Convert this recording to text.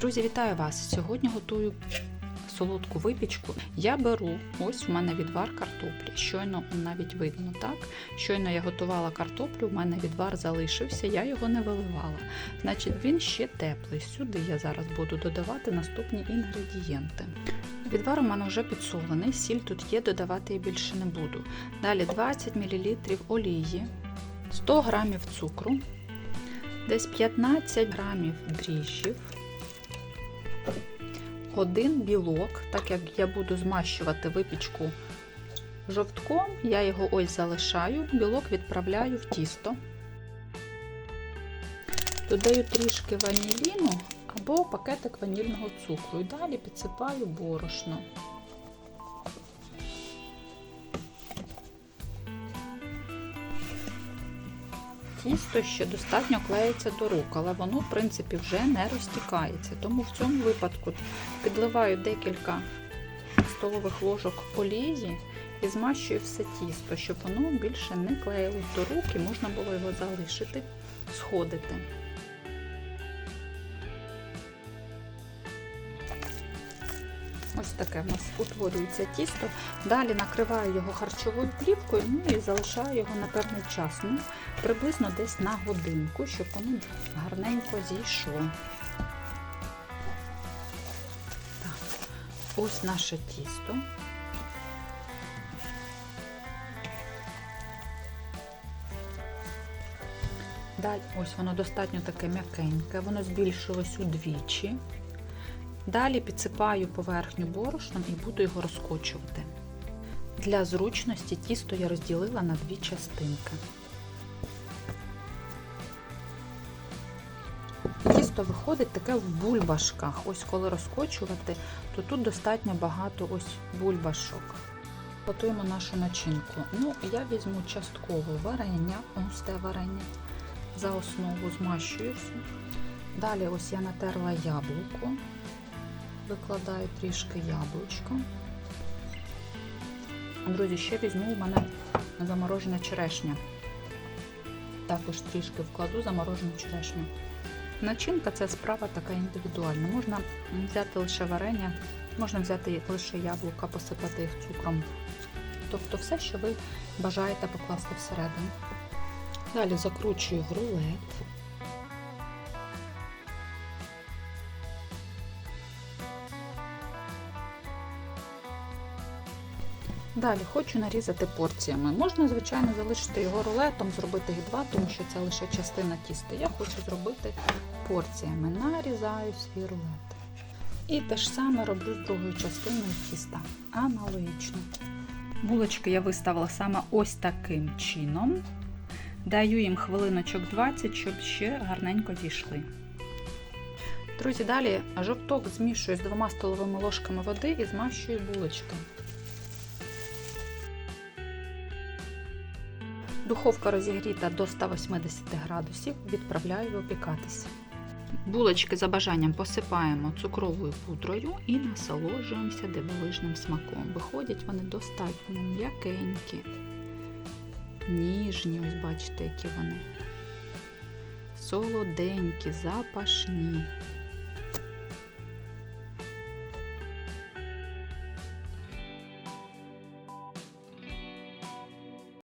Друзі, вітаю вас! Сьогодні готую солодку випічку. Я беру, ось у мене відвар картоплі. Щойно навіть видно, так? Щойно я готувала картоплю, у мене відвар залишився, я його не виливала. Значить, він ще теплий. Сюди я зараз буду додавати наступні інгредієнти. Відвар у мене вже підсолений, сіль тут є, додавати я більше не буду. Далі 20 мл олії, 100 г цукру, десь 15 грамів дріжджів, один білок, так як я буду змащувати випічку жовтком, я його ось залишаю, білок відправляю в тісто. Додаю трішки ваніліну або пакетик ванільного цукру і далі підсипаю борошно. Тісто ще достатньо клеїться до рук, але воно, в принципі, вже не розтікається. Тому в цьому випадку підливаю декілька столових ложок олії і змащую все тісто, щоб воно більше не клеїлось до рук і можна було його залишити, сходити. Ось таке в нас утворюється тісто. Далі накриваю його харчовою плівкою ну і залишаю його на певний час. Ну, приблизно десь на годинку, щоб воно гарненько зійшло. Так, ось наше тісто. Далі, ось воно достатньо таке м'якеньке, воно збільшилось удвічі. Далі підсипаю поверхню борошном і буду його розкочувати. Для зручності тісто я розділила на дві частинки. Тісто виходить таке в бульбашках. Ось коли розкочувати, то тут достатньо багато ось бульбашок. Готуємо нашу начинку. Ну, я візьму частково варення, густе варення. За основу змащую. Далі ось я натерла яблуко викладаю трішки яблучка. Друзі, ще візьму у мене заморожена черешня. Також трішки вкладу заморожену черешню. Начинка це справа така індивідуальна. Можна взяти лише варення, можна взяти лише яблука, посипати їх цукром. Тобто все, що ви бажаєте покласти всередину. Далі закручую в рулет. Далі хочу нарізати порціями. Можна, звичайно, залишити його рулетом, зробити їх два, тому що це лише частина тіста. Я хочу зробити порціями. Нарізаю свій рулет. І те ж саме роблю з другою частиною тіста. Аналогічно. Булочки я виставила саме ось таким чином. Даю їм хвилиночок 20, щоб ще гарненько зійшли. Друзі, далі жовток змішую з двома столовими ложками води і змащую булочки. Духовка розігріта до 180 градусів, відправляю випікатися. Булочки за бажанням посипаємо цукровою пудрою і насолоджуємося дивовижним смаком. Виходять вони достатньо м'якенькі, ніжні, ось бачите, які вони. Солоденькі, запашні.